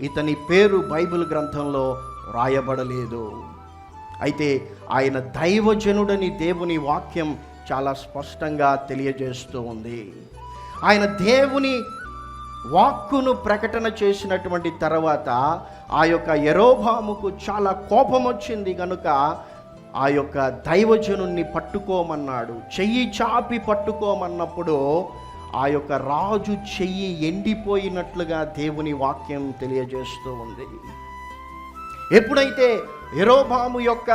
ఇతని పేరు బైబిల్ గ్రంథంలో రాయబడలేదు. అయితే ఆయన దైవజనుడని దేవుని వాక్యం చాలా స్పష్టంగా తెలియజేస్తూ ఉంది. ఆయన దేవుని వాక్కును ప్రకటన చేసినటువంటి తర్వాత ఆ యొక్క ఎరోభాముకు చాలా కోపం వచ్చింది కనుక ఆ యొక్క దైవజనుణ్ణి పట్టుకోమన్నాడు. చెయ్యి చాపి పట్టుకోమన్నప్పుడు ఆ యొక్క రాజు చెయ్యి ఎండిపోయినట్లుగా దేవుని వాక్యం తెలియజేస్తూ ఉంది. ఎప్పుడైతే ఎరోబాము యొక్క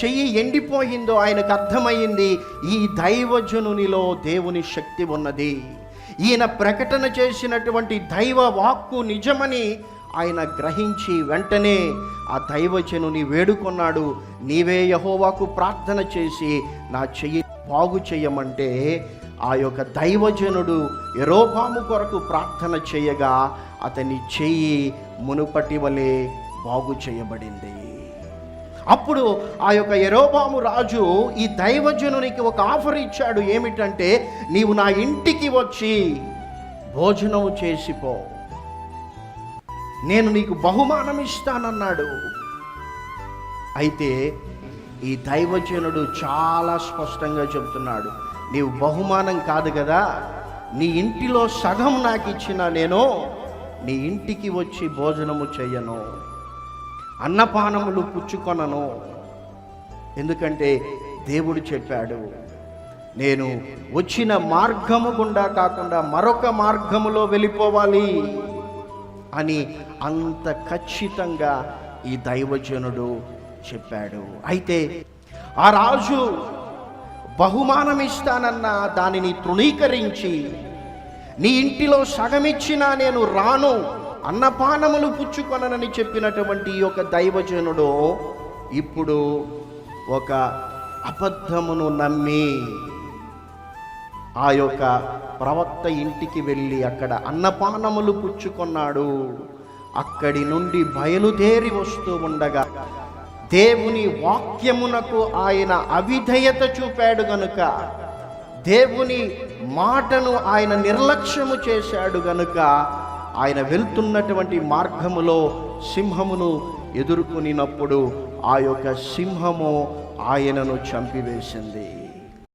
చెయ్యి ఎండిపోయిందో ఆయనకు అర్థమైంది ఈ దైవజనునిలో దేవుని శక్తి ఉన్నది. ఈయన ప్రకటన చేసినటువంటి దైవ వాక్కు నిజమని ఆయన గ్రహించి వెంటనే ఆ దైవజనుని వేడుకొన్నాడు నీవే యహోవాకు ప్రార్థన చేసి నా చెయ్యి బాగు చేయమంటే ఆ యొక్క దైవజనుడు ఎరోపాము కొరకు ప్రార్థన చేయగా అతని చెయ్యి మునుపటి వలె బాగు చేయబడింది. అప్పుడు ఆ యొక్క ఎరోబాము రాజు ఈ దైవజనునికి ఒక ఆఫర్ ఇచ్చాడు. ఏమిటంటే నీవు నా ఇంటికి వచ్చి భోజనం చేసిపో నేను నీకు బహుమానం ఇస్తానన్నాడు. అయితే ఈ దైవజనుడు చాలా స్పష్టంగా చెబుతున్నాడు. నీవు బహుమానం కాదు కదా. నీ ఇంటిలో సగం నాకు ఇచ్చిన నేను నీ ఇంటికి వచ్చి భోజనము చేయను. అన్నపానములు పుచ్చుకొనను. ఎందుకంటే దేవుడు చెప్పాడు నేను వచ్చిన మార్గము గుండా కాకుండా మరొక మార్గములో వెళ్ళిపోవాలి అని అంత ఖచ్చితంగా ఈ దైవజనుడు చెప్పాడు. అయితే ఆ రాజు బహుమానం ఇస్తానన్నా దానిని తృణీకరించి నీ ఇంటిలో సగమిచ్చినా నేను రాను అన్నపానములు పుచ్చుకొననని చెప్పినటువంటి ఈ యొక్క దైవజనుడు ఇప్పుడు ఒక అబద్ధమును నమ్మి ఆ యొక్క ప్రవక్త ఇంటికి వెళ్ళి అక్కడ అన్నపానములు పుచ్చుకొన్నాడు. అక్కడి నుండి బయలుదేరి వస్తూ ఉండగా దేవుని వాక్యమునకు ఆయన అవిధేయత చూపాడు గనుక దేవుని మాటను ఆయన నిర్లక్ష్యము చేశాడు గనుక ఆయన వెళ్తున్నటువంటి మార్గములో సింహమును ఎదుర్కొనినప్పుడు ఆ యొక్క సింహము ఆయనను చంపివేసింది.